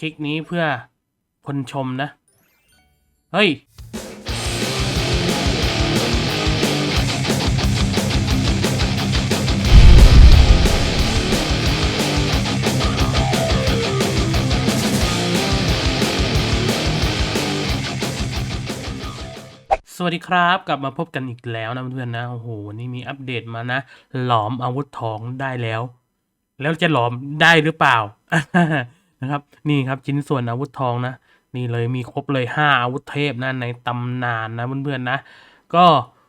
คลิกนี้เพื่อคนชมนะ เฮ้ย สวัสดีครับ กลับมาพบกันอีกแล้วนะเพื่อนๆนะ โอ้โหวันนี้มีอัปเดตมานะ หลอมอาวุธทองได้แล้ว แล้วจะหลอมได้หรือเปล่า นะครับ นี่ครับชิ้นส่วนอาวุธทองนะ นี่เลยมีครบเลยห้าอาวุธเทพนะในตำนานนะเพื่อนๆนะ ก็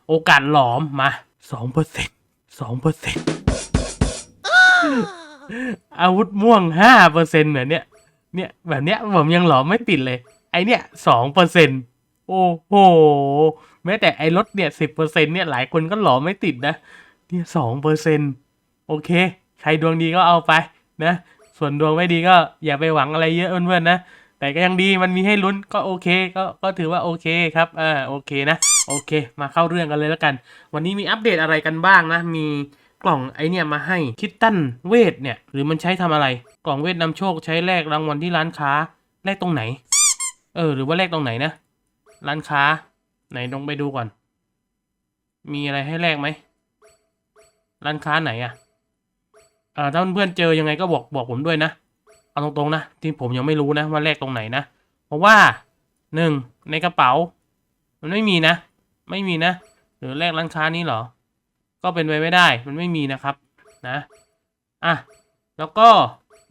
โอกาสหลอมมาสองเปอร์เซ็นสองเปอร์เซ็นอาวุธม่วงห้าเปอร์เซ็นเหมือนเนี้ยเนี่ยแบบเนี้ยผมยังหลอมไม่ติดเลย ไอเนี้ยสองเปอร์เซ็นโอ้โห แม้แต่ไอรถเนี่ยสิบเปอร์เซ็นเนี่ยหลายคนก็หลอมไม่ติดนะ เนี่ยสองเปอร์เซ็นโอเค ใครดวงดีก็เอาไปนะ ส่วนดวงไม่ดีก็อย่าไปหวังอะไรเยอะเพื่อนๆนะ แต่ก็ยังดีมันมีให้ลุ้นก็โอเคก็ก็ถือว่าโอเคครับอ่าโอเคนะ โอเค มาเข้าเรื่องกันเลยแล้วกัน วันนี้มีอัปเดตอะไรกันบ้างนะ มีกล่องไอเนี่ยมาให้คิตตันเวทเนี่ย หรือมันใช้ทำอะไร กล่องเวทนำโชคใช้แลกรางวัลที่ร้านค้าแลกตรงไหน เออ หรือว่าแลกตรงไหนนะ ร้านค้า ไหนลองไปดูก่อน มีอะไรให้แลกไหมร้านค้าไหนอะ อ่าถ้าเพื่อนๆเจอยังไงก็บอกบอกผมด้วยนะเอาตรงๆนะที่ผมยังไม่รู้นะว่าแลกตรงไหนนะเพราะว่าหนึ่งในกระเป๋า มันไม่มีนะ ไม่มีนะหรือแลกร้านค้านี้เหรอ ก็เป็นไปไม่ได้มันไม่มีนะครับนะอะแล้วก็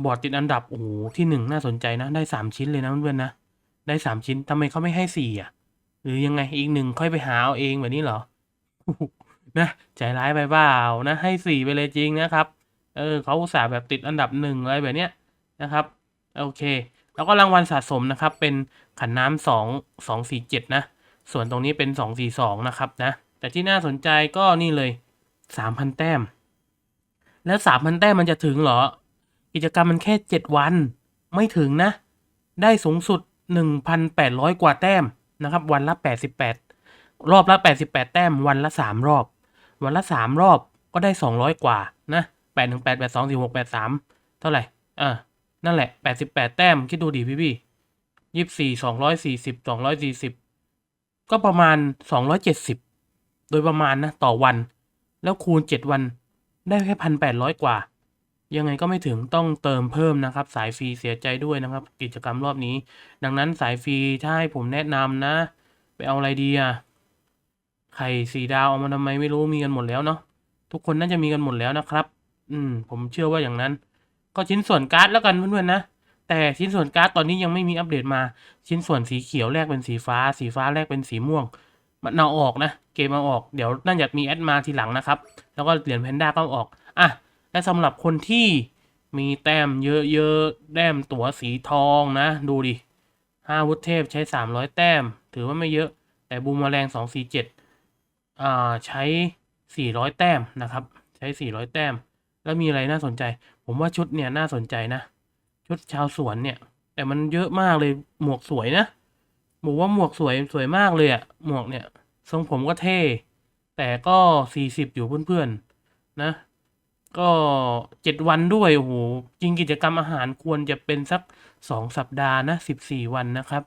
บอร์ดติดอันดับโอ้โหที่หนึ่งน่าสนใจนะได้สามชิ้นเลยนะเพื่อนๆนะได้สามชิ้นทำไมเขาไม่ให้สี่อะ หรือยังไงอีกหนึ่งค่อยไปหาเอาเองแบบนี้เหรอนะใจร้ายไปเปล่านะ ให้สี่ไปเลยจริงนะครับ เออเขาอุตส่าห์แบบติดอันดับหนึ่งอะไรแบบเนี้ยนะครับโอเค แล้วก็รางวัลสะสมนะครับ เป็นขันน้ำสองสองสี่เจ็ดนะ ส่วนตรงนี้เป็นสองสี่สองนะครับนะ แต่ที่น่าสนใจก็นี่เลยสามพันแต้ม แล้วสามพันแต้มมันจะถึงเหรอ กิจกรรมมันแค่เจ็ดวัน ไม่ถึงนะ ได้สูงสุดหนึ่งพันแปดร้อยกว่าแต้มนะครับ วันละแปดสิบแปดรอบละแปดสิบแปดแต้ม วันละสามรอบ วันละสามรอบก็ได้สองร้อยกว่านะ แปดหนึ่งแปดแปดสองสี่หกแปดสามเท่าไหร่อ่านั่นแหละแปดสิบแปดแต้ม คิดดูดิพี่พี่ยี่สิบสี่สองร้อยสี่สิบสองร้อยสี่สิบก็ประมาณสองร้อยเจ็ดสิบโดยประมาณนะ ต่อวัน แล้วคูณเจ็ดวันได้แค่พันแปดร้อยกว่า ยังไงก็ไม่ถึงต้องเติมเพิ่มนะครับ สายฟรีเสียใจด้วยนะครับ กิจกรรมรอบนี้ ดังนั้นสายฟรีถ้าให้ผมแนะนำนะ ไปเอาอะไรดีอะไข่สีดาวเอามาทำไมไม่รู้มีกันหมดแล้วเนาะทุกคนน่าจะมีกันหมดแล้วนะครับ อืม ผมเชื่อว่าอย่างนั้น ก็ชิ้นส่วนการ์ดแล้วกันเพื่อนๆนะ แต่ชิ้นส่วนการ์ดตอนนี้ยังไม่มีอัปเดตมา ชิ้นส่วนสีเขียวแรกเป็นสีฟ้า สีฟ้าแรกเป็นสีม่วง มันเอาออกนะ เกมเอาออก เดี๋ยวน่าจะมีแอดมาทีหลังนะครับ แล้วก็เหรียญแพนด้าก็ออก อะ และสำหรับคนที่มีแต้มเยอะๆ แต้มตั๋วสีทองนะ ดูดิห้าวุธเทพใช้สามร้อยแต้ม ถือว่าไม่เยอะ แต่บูมแมลงสองสี่เจ็ดอ่า ใช้สี่ร้อยแต้มนะครับ ใช้สี่ร้อยแต้ม แล้วมีอะไรน่าสนใจ ผมว่าชุดเนี่ยน่าสนใจนะ ชุดชาวสวนเนี่ย แต่มันเยอะมากเลยหมวกสวยนะบอกว่าหมวกสวยสวยมากเลยอะหมวกเนี่ย ทรงผมก็เท่ แต่ก็สี่สิบอยู่เพื่อนๆนะ ก็เจ็ดวันด้วยโอ้โหจริงกิจกรรมอาหารควรจะเป็นสักสองสัปดาห์นะสิบสี่วันนะครับ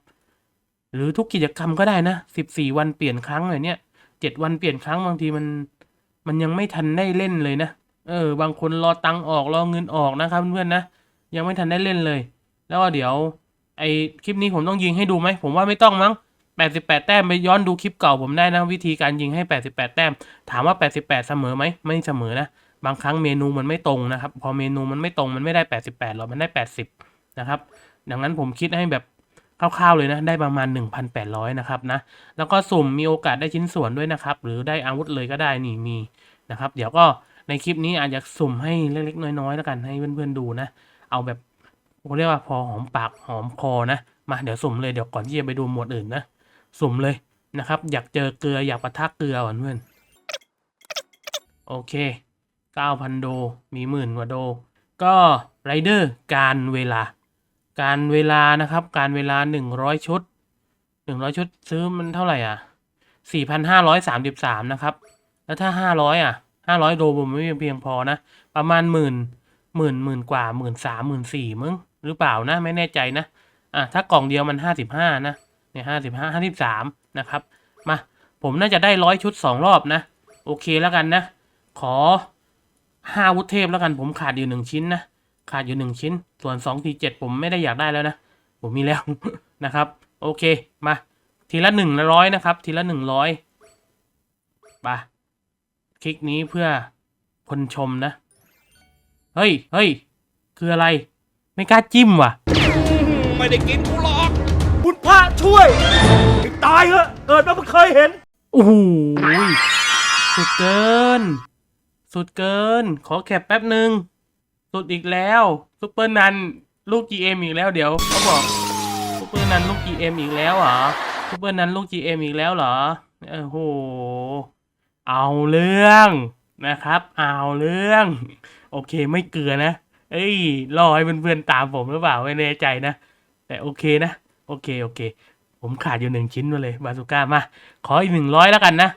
หรือทุกกิจกรรมก็ได้นะสิบสี่วันเปลี่ยนครั้งเลยเนี่ยเจ็ดวันเปลี่ยนครั้งบางทีมัน มันยังไม่ทันได้เล่นเลยนะ เออบางคนรอตังออกรอเงินออกนะครับเพื่อนๆนะยังไม่ทันได้เล่นเลย แล้วเดี๋ยวไอคลิปนี้ผมต้องยิงให้ดูไหมผมว่าไม่ต้องมั้งแปดสิบแปดแต้มไปย้อนดูคลิปเก่าผมได้นะ วิธีการยิงให้แปดสิบแปดแต้ม ถามว่าแปดสิบแปดเสมอไหมไม่เสมอนะ บางครั้งเมนูมันไม่ตรงนะครับ พอเมนูมันไม่ตรงมันไม่ได้ 88หรอกมันได้ 80 นะครับ ดังนั้นผมคิดให้แบบคร่าวๆเลยนะ ได้ประมาณ 1,800 นะครับนะ แล้วก็สุ่มมีโอกาสได้ชิ้นส่วนด้วยนะครับ หรือได้อาวุธเลยก็ได้นี่มีนะครับ เดี๋ยวก็ ในคลิปนี้อาจจะสุ่มให้เล็กๆ น้อยๆแล้วกันให้เพื่อนๆดูนะ เอาแบบเขาเรียกว่าพอหอมปากหอมคอนะ มาเดี๋ยวสุ่มเลยเดี๋ยวก่อนที่จะไปดูหมวดอื่นนะสุ่มเลยนะครับ อยากเจอเกลืออยากปะทะเกลือก่อนเพื่อนโอเค 9,000 โด มีหมื่นกว่าโด ก็ไรเดอร์การเวลา การเวลานะครับ การเวลา 100 ชุด 100 ชุดซื้อมันเท่าไหร่อะ 4,533 นะครับ แล้วถ้า 500 อะ 500โดผมไม่เพียงพอนะ ประมาณหมื่นหมื่นหมื่นกว่าหมื่นสามหมื่นสี่มึงหรือเปล่านะไม่แน่ใจนะอะถ้ากล่องเดียวมันห้าสิบห้านะเนี่ยห้าสิบห้าห้าสิบสามนะครับมาผมน่าจะได้ร้อยชุดสองรอบนะ โอเคแล้วกันนะ ขอห้าวุธเทพแล้วกันผมขาดอยู่หนึ่งชิ้นนะขาดอยู่หนึ่งชิ้น ส่วนสองทีเจ็ดผมไม่ได้อยากได้แล้วนะ ผมมีแล้วนะครับ โอเคมา ทีละหนึ่งร้อยนะครับ ทีละหนึ่งร้อยไป คลิกนี้เพื่อคนชมนะ เฮ้ยเฮ้ยคืออะไร ไม่กล้าจิ้มว่ะ ไม่ได้กินกูหรอก คุณพระช่วยไอ้ตายเหอะเกิดมาเพิ่งเคยเห็น โอ้โหสุดเกิน สุดเกิน ขอแคปแป๊บหนึ่งสุดอีกแล้วซุปเปอร์นันลูก GM อีกแล้วเดี๋ยวเขาบอกซุปเปอร์นันลูก GM อีกแล้วเหรอซุปเปอร์นันลูก GM อีกแล้วเหรอโอ้โห เอาเรื่องนะครับ เอาเรื่อง โอเคไม่เกลือนะ เอ้ยรอให้เพื่อนๆตามผมหรือเปล่าไม่แน่ใจนะ แต่โอเคนะ โอเคโอเค ผมขาดอยู่หนึ่งชิ้นมาเลยบาซูก้ามา ขออีกหนึ่งร้อยแล้วกันนะ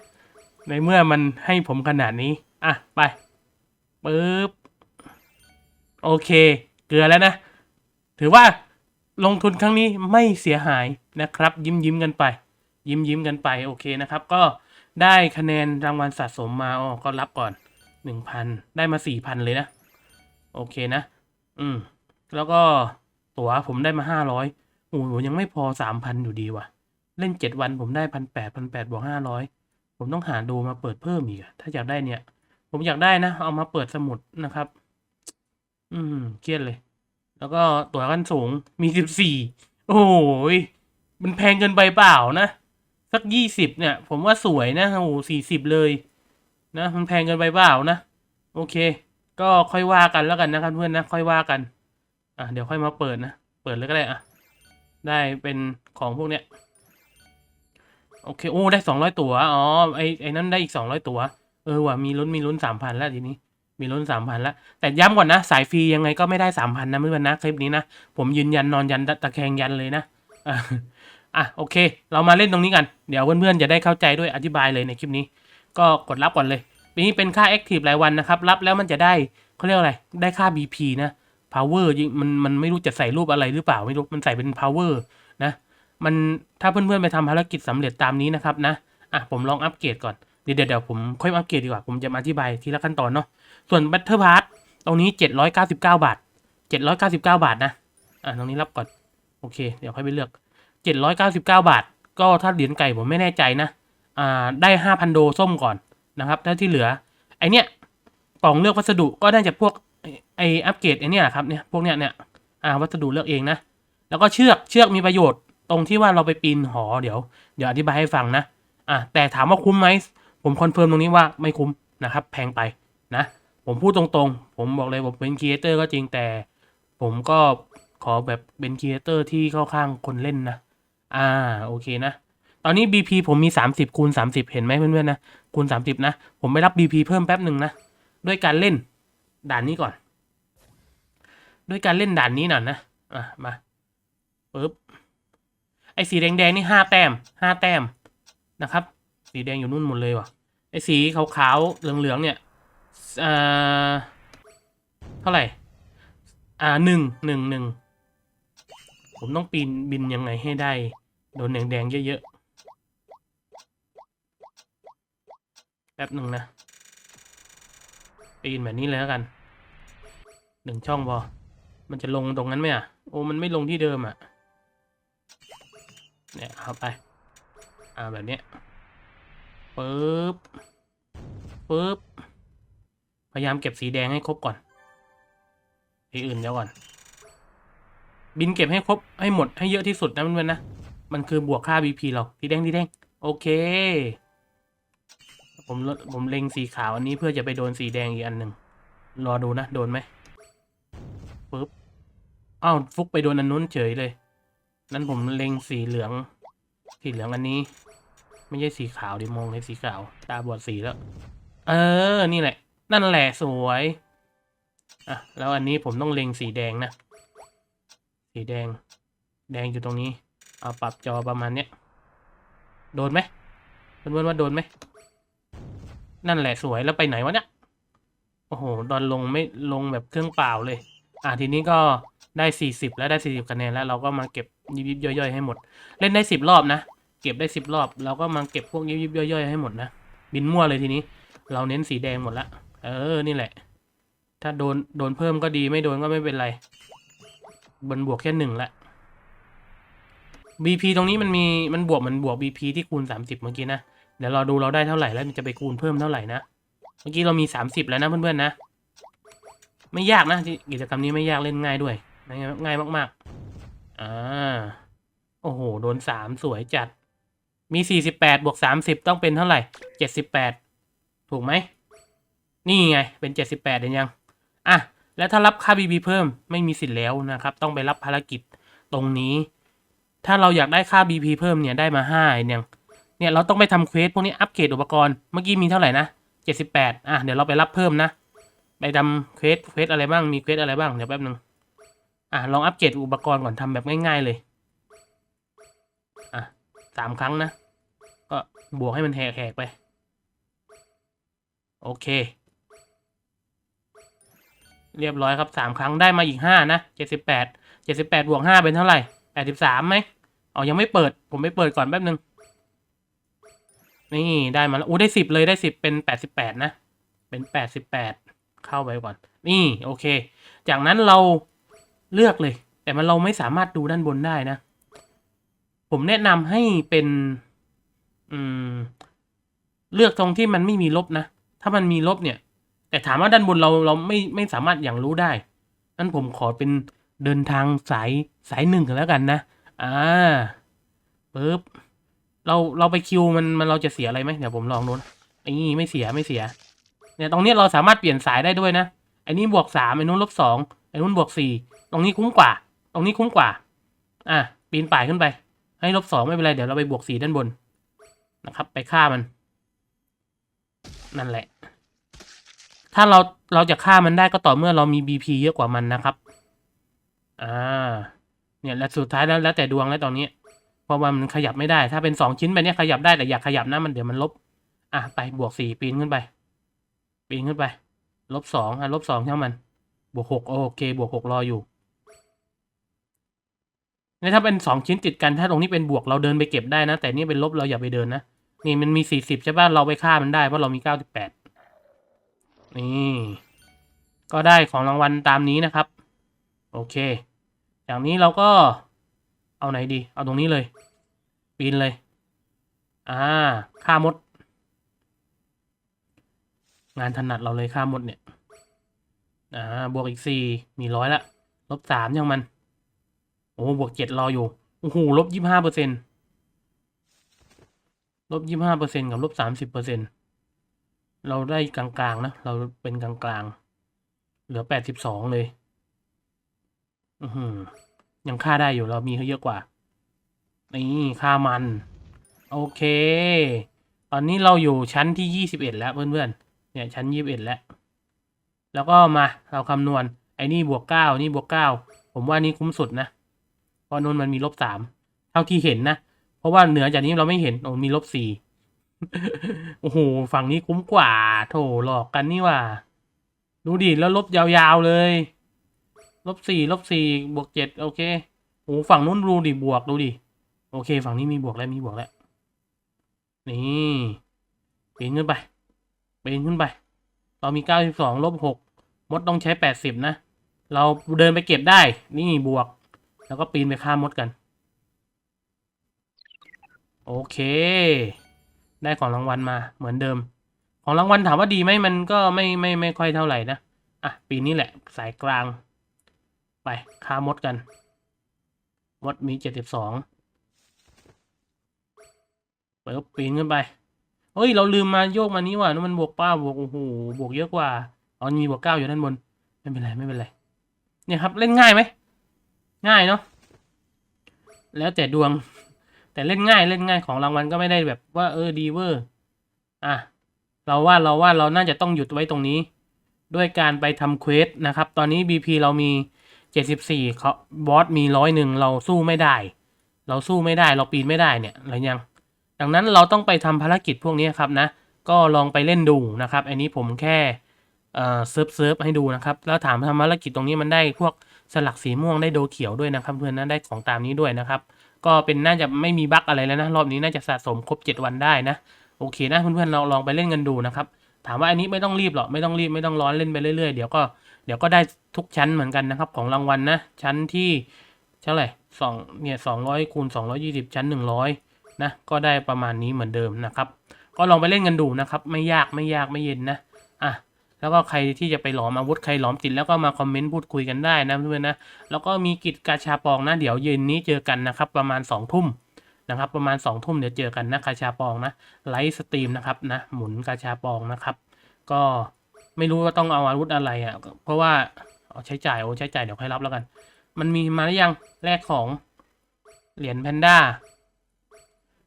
ในเมื่อมันให้ผมขนาดนี้ อะ ไปปึ๊บโอเค เกลือแล้วนะ ถือว่าลงทุนครั้งนี้ไม่เสียหายนะครับ ยิ้มยิ้มกันไป ยิ้มยิ้มกันไปโอเคนะครับ ก็ ได้คะแนนรางวัลสะสมมาอ๋อก็รับก่อนหนึ่งพันได้มาสี่พันเลยนะ โอเคนะ อืม แล้วก็ตั๋วผมได้มาห้าร้อยโอ้โหยังไม่พอสามพันอยู่ดีว่ะ เล่นเจ็ดวันผมได้พันแปดพันแปดบวกห้าร้อยผมต้องหาดูมาเปิดเพิ่มอีกถ้าอยากได้เนี่ย ผมอยากได้นะ เอามาเปิดสมุดนะครับ อืมเครียดเลย แล้วก็ตั๋วกันสูงมีสิบสี่โอ้ยมันแพงเกินไปเปล่านะ สักยี่สิบเนี่ย ผมว่าสวยนะโอ้สี่สิบเลยนะมันแพงเกินไปเปล่านะ โอเค ก็ค่อยว่ากันแล้วกันนะครับเพื่อนนะ ค่อยว่ากัน อะเดี๋ยวค่อยมาเปิดนะ เปิดเลยก็ได้อะ ได้เป็นของพวกเนี้ย โอเค โอ้ ได้สองร้อยตั๋วอ๋อ ไอไอนั้นได้อีกสองร้อยตั๋วเออว่ะมีลุ้นมีลุ้นสามพันแล้วทีนี้ มีลุ้นสามพันแล้ว แต่ย้ำก่อนนะ สายฟรียังไงก็ไม่ได้สามพันนะเพื่อนนะคลิปนี้นะ ผมยืนยันนอนยันตะแคงยันเลยนะ อะโอเค เรามาเล่นตรงนี้กัน เดี๋ยวเพื่อนๆจะได้เข้าใจด้วยอธิบายเลยในคลิปนี้ ก็กดรับก่อนเลยปีนี้เป็นค่า Active รายวันนะครับ รับแล้วมันจะได้เขาเรียกอะไร ได้ค่า BP นะ power ยิงมันมันไม่รู้จะใส่รูปอะไรหรือเปล่าไม่รู้มันใส่เป็น power นะ มันถ้าเพื่อนๆไปทำภารกิจสำเร็จตามนี้นะครับนะอะผมลองอัปเกรดก่อนเดี๋ยวเดี๋ยวผมค่อยอัปเกรดดีกว่าผมจะมาอธิบายทีละขั้นตอนเนาะส่วน Battle Pass ตรงนี้ 799 บาท 799 บาทนะอะตรงนี้รับก่อนโอเค เดี๋ยวค่อยไปเลือก 799 บาท ก็ถ้าเหรียญไก่ผมไม่แน่ใจนะ อ่า ได้ 5,000 โดส้มก่อนนะครับถ้าที่เหลือ ไอเนี้ยกล่องเลือกวัสดุก็น่าจะพวกไออัปเกรดไอเนี้ยครับเนี่ยพวกเนี้ยเนี่ยอ่าวัสดุเลือกเองนะ แล้วก็เชือกเชือกมีประโยชน์ตรงที่ว่าเราไปปีนหอเดี๋ยว เดี๋ยวอธิบายให้ฟังนะอะแต่ถามว่าคุ้มไหมผมคอนเฟิร์มตรงนี้ว่าไม่คุ้มนะครับแพงไปนะ ผมพูดตรงๆ ผมบอกเลยผมเป็นครีเอเตอร์ก็จริงแต่ ผมก็ขอแบบเป็นครีเอเตอร์ที่เข้าข้างคนเล่นนะ อ่าโอเคนะ ตอนนี้ BP ผมมี 30คูณ30 เห็นไหมเพื่อนๆนะคูณ30 นะ ผมไปรับ BP เพิ่มแป๊บหนึ่งนะ ด้วยการเล่นด่านนี้ก่อน ด้วยการเล่นด่านนี้หน่อยนะอะมาปึ๊บไอ้สีแดงๆนี่ห้าแต้มห้าแต้มนะครับ สีแดงอยู่นู่นหมดเลยว่ะไอ้สีขาวๆเหลืองๆเนี่ยอ่าเท่าไหร่อ่าหนึ่งหนึ่งหนึ่งผมต้องปีนบินยังไงให้ได้ โดนแดงๆเยอะๆ แป๊บหนึ่งนะปีนแบบนี้เลยแล้วกัน หนึ่งช่องพอมันจะลงตรงนั้นไหมอะ โอ้ มันไม่ลงที่เดิมอะ เนี่ยเอาไป อ่าแบบเนี้ยปึ๊บปึ๊บ พยายามเก็บสีแดงให้ครบก่อนสีอื่นเดี๋ยวก่อน บินเก็บให้ครบให้หมดให้เยอะที่สุดนะเพื่อนๆนะ มันคือบวกค่า BP เราสีแดงสีแดงโอเค ผมผมเล็งสีขาวอันนี้เพื่อจะไปโดนสีแดงอีกอันหนึ่งรอดูนะ โดนไหมปึ๊บอ้าวฟุกไปโดนอันนู้นเฉยเลย นั้นผมเล็งสีเหลือง สีเหลืองอันนี้ ไม่ใช่สีขาวดิมองเลยสีขาว ตาบอดสีแล้ว เออ นี่แหละ นั่นแหละสวยอะแล้วอันนี้ผมต้องเล็งสีแดงนะ สีแดง แดงอยู่ตรงนี้ เอาปรับจอประมาณเนี้ย โดนไหมเพื่อนๆว่าโดนไหม นั่นแหละสวยแล้วไปไหนวะเนี่ยโอ้โหตอนลงไม่ลงแบบเครื่องเปล่าเลย อะทีนี้ก็ได้สี่สิบแล้วได้สี่สิบคะแนนแล้วเราก็มาเก็บยิบยิบย่อยๆให้หมด เล่นได้สิบรอบนะ เก็บได้สิบรอบ เราก็มาเก็บพวกยิบยิบย่อยๆให้หมดนะ บินมั่วเลยทีนี้ เราเน้นสีแดงหมดละเออ นี่แหละ ถ้าโดนโดนเพิ่มก็ดีไม่โดนก็ไม่เป็นไรบนบวกแค่หนึ่งละ BP ตรงนี้มันมีมันบวกมันบวก BP ที่คูณสามสิบเมื่อกี้นะ เดี๋ยวเราดูเราได้เท่าไหร่แล้วมันจะไปคูณเพิ่มเท่าไหร่นะ เมื่อกี้เรามีสามสิบแล้วนะเพื่อนๆนะ ไม่ยากนะกิจกรรมนี้ไม่ยากเล่นง่ายด้วย ง่ายง่ายมากๆ อ่า โอ้โห โดนสามสวยจัด มีสี่สิบแปดบวกสามสิบต้องเป็นเท่าไหร่เจ็ดสิบแปดถูกไหม นี่ไง เป็นเจ็ดสิบแปดเห็นยัง อะ แล้วถ้ารับค่า BB เพิ่มไม่มีสิทธิ์แล้วนะครับ ต้องไปรับภารกิจตรงนี้ ถ้าเราอยากได้ค่า BP เพิ่มเนี่ยได้มาห้าเนี่ยเนี่ยเราต้องไปทำเควสพวกนี้อัปเกรดอุปกรณ์เมื่อกี้มีเท่าไหร่นะเจ็ดสิบแปดอะเดี๋ยวเราไปรับเพิ่มนะ ไปทำเควสเควสอะไรบ้างมีเควสอะไรบ้างเดี๋ยวแป๊บนึงอะลองอัปเกรดอุปกรณ์ก่อนทำแบบง่าย ๆเลยอะสามครั้งนะ ก็บวกให้มันแหกๆไป โอเค เรียบร้อยครับสามครั้งได้มาอีกห้านะเจ็ดสิบแปดเจ็ดสิบแปดบวกห้าเป็นเท่าไหร่แปดสิบสามไหม อ๋อยังไม่เปิด ผมไม่เปิดก่อนแป๊บนึง นี่ได้มาแล้วอู้ได้สิบเลยได้สิบเป็นแปดสิบแปดนะ เป็นแปดสิบแปดเข้าไปก่อน นี่โอเค จากนั้นเราเลือกเลย แต่มันเราไม่สามารถดูด้านบนได้นะ ผมแนะนำให้เป็น อืม เลือกตรงที่มันไม่มีลบนะ ถ้ามันมีลบเนี่ย แต่ถามว่าด้านบนเราเราไม่ไม่สามารถอย่างรู้ได้นั้นผมขอเป็นเดินทางสายสายหนึ่งกันแล้วกันนะ อ่าปึ๊บเราเราไปคิวมันมันเราจะเสียอะไรไหมเดี๋ยวผมลองดูนะไอ้นี่ไม่เสียไม่เสีย เนี่ยตรงนี้เราสามารถเปลี่ยนสายได้ด้วยนะไอ้นี่บวกสามไอ้นู้นลบสองไอ้นู้นบวกสี่ตรงนี้คุ้มกว่า ตรงนี้คุ้มกว่า อะปีนป่ายขึ้นไป ให้ลบสองไม่เป็นไรเดี๋ยวเราไปบวกสี่ด้านบนนะครับ ไปฆ่ามัน นั่นแหละ ถ้าเราเราจะฆ่ามันได้ก็ต่อเมื่อเรามี BP เยอะกว่ามันนะครับ อ่า เนี่ยและสุดท้ายแล้วแล้วแต่ดวงแล้วตอนนี้เพราะว่ามันขยับไม่ได้ ถ้าเป็นสองชิ้นไปเนี่ยขยับได้แต่อยากขยับนะมันเดี๋ยวมันลบ อะไปบวกสี่ปีนขึ้นไป ปีนขึ้นไป ลบสองอะลบสองช่ามัน บวกหกโอเค บวกหกรออยู่เนี่ยถ้าเป็นสองชิ้นติดกันถ้าตรงนี้เป็นบวกเราเดินไปเก็บได้นะ แต่นี่เป็นลบเราอย่าไปเดินนะนี่มันมีสี่สิบใช่ป่ะเราไปฆ่ามันได้เพราะเรามีเก้าสิบแปดนี่ ก็ได้ของรางวัลตามนี้นะครับ โอเค อย่างนี้เราก็เอาไหนดี เอาตรงนี้เลย ปีนเลย อ่าฆ่ามด งานถนัดเราเลยฆ่ามดเนี่ย อ่า บวกอีกสี่มีร้อยละ ลบสามยังมัน โอ้บวกเจ็ดรออยู่ โอ้โห ลบยี่ห้าเปอร์เซ็นลบยี่ห้าเปอร์เซ็นกับลบสามสิบเปอร์เซ็นเราได้กลางๆนะ เราเป็นกลางๆ เหลือแปดสิบสองเลย อือยังฆ่าได้อยู่เรามีเขาเยอะกว่า นี่ฆ่ามัน โอเค ตอนนี้เราอยู่ชั้นที่ยี่สิบเอ็ดแล้วเพื่อนๆ เนี่ยชั้นยี่สิบเอ็ดแล้ว แล้วก็มาเราคำนวณ ไอ้นี่บวกเก้านี่บวกเก้าผมว่านี่คุ้มสุดนะ เพราะนนมันมีลบสามเท่าที่เห็นนะ เพราะว่าเหนือจากนี้เราไม่เห็นโอ้มีลบสี่โอ้โหฝั่งนี้คุ้มกว่า โถหลอกกันนี่ว่า ดูดิแล้วลบยาวๆเลย ลบสี่ลบสี่บวกเจ็ดโอเคโอ้ฝั่งนู้นดูดิบวกดูดิโอเค ฝั่งนี้มีบวกแล้วมีบวกแล้ว นี่ปีนขึ้นไปปีนขึ้นไป เรามีเก้าสิบสองลบหกมดต้องใช้แปดสิบนะ เราเดินไปเก็บได้ นี่บวก แล้วก็ปีนไปฆ่ามดกัน โอเค ได้ของรางวัลมาเหมือนเดิม ของรางวัลถามว่าดีไหมมันก็ไม่ไม่ไม่ค่อยเท่าไหร่นะ อะ ปีนี้แหละสายกลาง ไปฆ่ามดกัน มดมีเจ็ดสิบสองเปิดปีนขึ้นไปเฮ้ย เราลืมมาโยกมานี้ว่ะนั่นมันบวกป้าบวกโอ้โหบวกเยอะกว่าอ๋อมีบวกเก้าอยู่ด้านบน ไม่เป็นไรไม่เป็นไร เนี่ยครับเล่นง่ายไหม ง่ายเนาะ แล้วแต่ดวง แต่เล่นง่ายเล่นง่ายของรางวัลก็ไม่ได้แบบว่าเออดีเวอร์ อะ เราว่าเราว่าเราน่าจะต้องหยุดไว้ตรงนี้ ด้วยการไปทำเควสนะครับ ตอนนี้ BP เรามี 74เขาบอสมีร้อยหนึ่งเราสู้ไม่ได้ เราสู้ไม่ได้เราปีนไม่ได้เนี่ยอะไรยัง ดังนั้นเราต้องไปทำภารกิจพวกนี้ครับนะ ก็ลองไปเล่นดูนะครับ อันนี้ผมแค่เอ่อเซิร์ฟเซิร์ฟให้ดูนะครับ แล้วถามทำภารกิจตรงนี้มันได้พวกสลักสีม่วงได้โดเขียวด้วยนะครับ เพื่อนนะได้ของตามนี้ด้วยนะครับ ก็เป็นน่าจะไม่มีบั๊กอะไรแล้วนะ รอบนี้น่าจะสะสมครบ 7 วันได้นะโอเคนะเพื่อนๆเราลองไปเล่นกันดูนะครับ ถามว่าอันนี้ไม่ต้องรีบหรอกไม่ต้องรีบไม่ต้องร้อนเล่นไปเรื่อยๆเดี๋ยวก็ เดี๋ยวก็ได้ทุกชั้นเหมือนกันนะครับ ของรางวัลนะ ชั้นที่เท่าไหร่สองเนี่ยสองร้อยคูณสองร้อยี่สิบชั้นหนึ่งร้อยนะ ก็ได้ประมาณนี้เหมือนเดิมนะครับ ก็ลองไปเล่นกันดูนะครับ ไม่ยากไม่ยากไม่เย็นนะ อะแล้วก็ใครที่จะไปหลอมอาวุธใครหลอมติดแล้วก็มาคอมเมนต์พูดคุยกันได้นะเพื่อนๆนะ แล้วก็มีกิจกาชาปองนะ เดี๋ยวเย็นนี้เจอกันนะครับ ประมาณสองทุ่มนะครับ ประมาณสองทุ่มเดี๋ยวเจอกันนะกาชาปองนะไลฟ์สตรีมนะครับนะหมุนกาชาปองนะครับ ก็ ไม่รู้ว่าต้องเอาอาวุธอะไรอะเพราะว่าเอาใช้จ่ายโอ้ใช้จ่ายเดี๋ยวค่อยรับแล้วกัน มันมีมาหรือยังแลกของเหรียญแพนด้า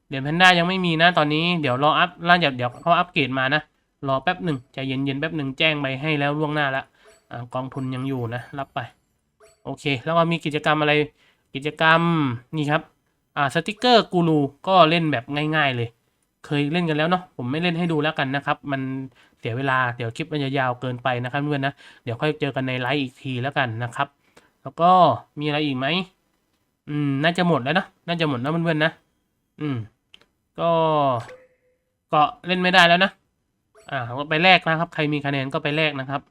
เหรียญแพนด้ายังไม่มีนะตอนนี้เดี๋ยวรออัพล่าเดี๋ยวเดี๋ยวเขาอัปเกรดมานะรอแป๊บหนึ่งใจเย็นๆแป๊บหนึ่งแจ้งไปให้แล้วล่วงหน้าละอ่ากองทุนยังอยู่นะรับไป โอเค แล้วก็มีกิจกรรมอะไรกิจกรรมนี่ครับอ่าสติกเกอร์กูรูก็เล่นแบบง่าย ๆเลย เคยเล่นกันแล้วเนาะผมไม่เล่นให้ดูแล้วกันนะครับ มันเสียเวลาเดี๋ยวคลิปมันจะยาวเกินไปนะครับเพื่อนนะเดี๋ยวค่อยเจอกันในไลฟ์อีกทีแล้วกันนะครับ แล้วก็มีอะไรอีกไหมอืม น่าจะหมดแล้วนะน่าจะหมดแล้วเพื่อนๆนะอืม ก็ก็เล่นไม่ได้แล้วนะอ่าก็ไปแลกนะครับ ใครมีคะแนนก็ไปแลกนะครับ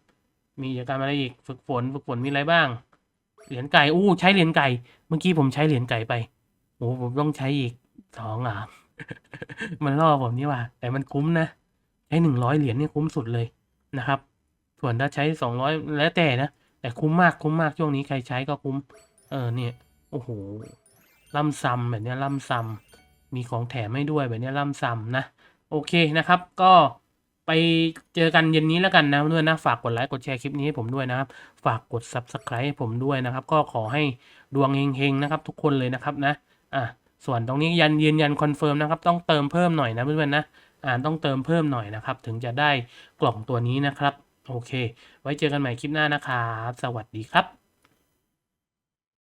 มีกิจกรรมอะไรอีกฝึกฝนฝึกฝนมีอะไรบ้าง เหรียญไก่อู้ใช้เหรียญไก่ เมื่อกี้ผมใช้เหรียญไก่ไปโอ้ผมต้องใช้อีกสองอะ มันล่อผมนี่ว่า แต่มันคุ้มนะใช้หนึ่งร้อยเหรียญเนี่ยคุ้มสุดเลยนะครับ ส่วนถ้าใช้สองร้อยแล้วแต่นะ แต่คุ้มมากคุ้มมากช่วงนี้ใครใช้ก็คุ้ม เออเนี่ย โอ้โหล่ำซ้ำแบบนี้ล่ำซ้ำมีของแถมให้ด้วยแบบนี้ล่ำซ้ำนะ โอเคนะครับ ก็ไปเจอกันเย็นนี้แล้วกันนะเพื่อนนะ ฝากกดไลค์กดแชร์คลิปนี้ให้ผมด้วยนะครับ ฝากกด subscribe ให้ผมด้วยนะครับ ก็ขอให้ดวงเฮงๆนะครับ ทุกคนเลยนะครับนะ อะ ส่วนตรงนี้ยันยืนยันคอนเฟิร์มนะครับต้องเติมเพิ่มหน่อยนะเพื่อนๆนะอ่านต้องเติมเพิ่มหน่อยนะครับ ถึงจะได้กล่องตัวนี้นะครับ โอเค ไว้เจอกันใหม่คลิปหน้านะครับ สวัสดีครับ